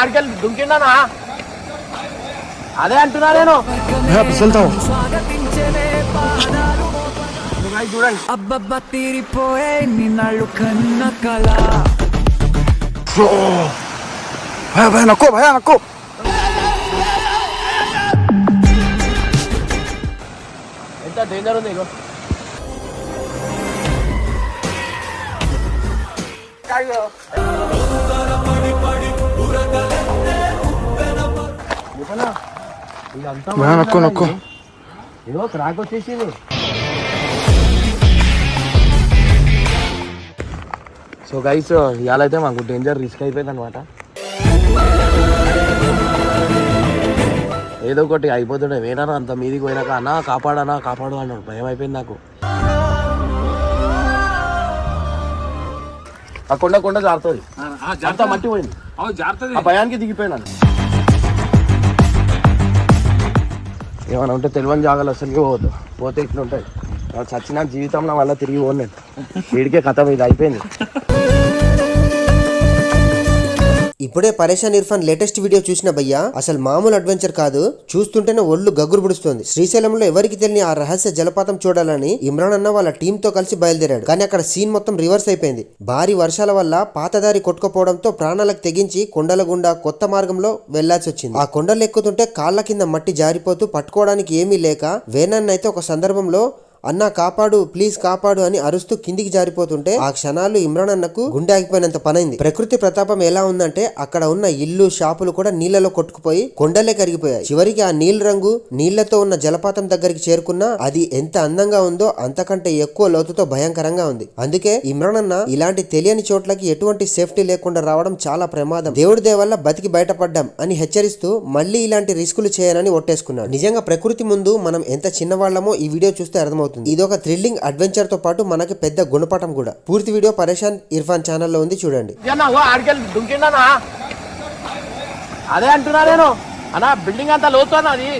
ఆడికెళ్ళి దుంకిండానా? అదే అంటున్నా నేను. వెళ్తావు. నువ్వు చూడండి అబ్బబ్బా తీరిపోయే నిన్నాళ్ళు కన్న కళ. భయ భయ నక్కో భయ నక్కో. ఎంత డేంజర్ ఉంది ఇగో? నక్కో నక్కో. ఇగో క్రాక్ వచ్చేసింది. సో గైస్ ఇవాళైతే మాకు డేంజర్ రిస్క్ అయిపోయింది అనమాట ఏదో ఒకటి అయిపోతుండే. వేనారా అంత మీదికి పోయినాక అన్న కాపాడనా కాపాడు అన్నాడు. భయం అయిపోయింది నాకు. ఆ కొండ కొండ జారుతుంది. అంత మట్టి పోయింది. ఆ భయానికి దిగిపోయినాను. ఏమైనా ఉంటే తెలియని జాగాలు అసలు పోవద్దు. పోతే ఇట్లుంటాయి చచ్చిన జీవితంలో మళ్ళీ తిరిగి పోలేదు వీడికే కథ ఇది అయిపోయింది. ఇప్పుడే పరేషాన్ ఇర్ఫాన్ లేటెస్ట్ వీడియో చూసిన భయ్యా అసలు మామూలు అడ్వెంచర్ కాదు. చూస్తుంటేనే ఒళ్ళు గగ్గురు పుడుస్తుంది శ్రీశైలంలో ఎవరికి తెలియని ఆ రహస్య జలపాతం చూడాలని ఇమ్రాన్ అన్న వాళ్ళ టీమ్తో కలిసి బయలుదేరాడు. కానీ అక్కడ సీన్ మొత్తం రివర్స్ అయిపోయింది. భారీ వర్షాల వల్ల పాతదారి కొట్టుకుపోవడంతో ప్రాణాలకు తెగించి కొండల గుండా కొత్త మార్గంలో వెళ్ళాల్సి వచ్చింది. ఆ కొండలు ఎక్కుతుంటే కాళ్ళ కింద మట్టి జారిపోతూ పట్టుకోవడానికి ఏమీ లేక వేనన్నైతే అయితే ఒక సందర్భంలో అన్నా కాపాడు ప్లీజ్ కాపాడు అని అరుస్తూ కిందికి జారిపోతుంటే ఆ క్షణాలు ఇమ్రాన్ అన్నకు గుండె ఆగిపోయినంత పనైంది. ప్రకృతి ప్రతాపం ఎలా ఉందంటే అక్కడ ఉన్న ఇల్లు షాపులు కూడా నీళ్ళలో కొట్టుకుపోయి కొండలే కరిగిపోయాయి. చివరికి ఆ నీళ్ళ రంగు నీళ్ళతో ఉన్న జలపాతం దగ్గరికి చేరుకున్నా అది ఎంత అందంగా ఉందో అంతకంటే ఎక్కువ లోతుతో భయంకరంగా ఉంది. అందుకే ఇమ్రాన్ అన్న ఇలాంటి తెలియని చోట్లకి ఎటువంటి సేఫ్టీ లేకుండా రావడం చాలా ప్రమాదం. దేవుడి దయ వల్ల బతికి బయటపడ్డాం అని హెచ్చరిస్తూ మళ్ళీ ఇలాంటి రిస్కులు చేయనని ఒట్టేసుకున్నాడు. నిజంగా ప్రకృతి ముందు మనం ఎంత చిన్నవాళ్ళమో ఈ వీడియో చూస్తే అర్థమవుతుంది. ఇది ఒక థ్రిల్లింగ్ అడ్వెంచర్తో పాటు మనకి పెద్ద గుణపాఠం కూడా. పూర్తి వీడియో పరేషాన్ ఇర్ఫాన్ ఛానల్లో ఉంది చూడండి. అదే అంటున్నా నేను. అన్నా బిల్డింగ్ అంతా లోతు అన్నది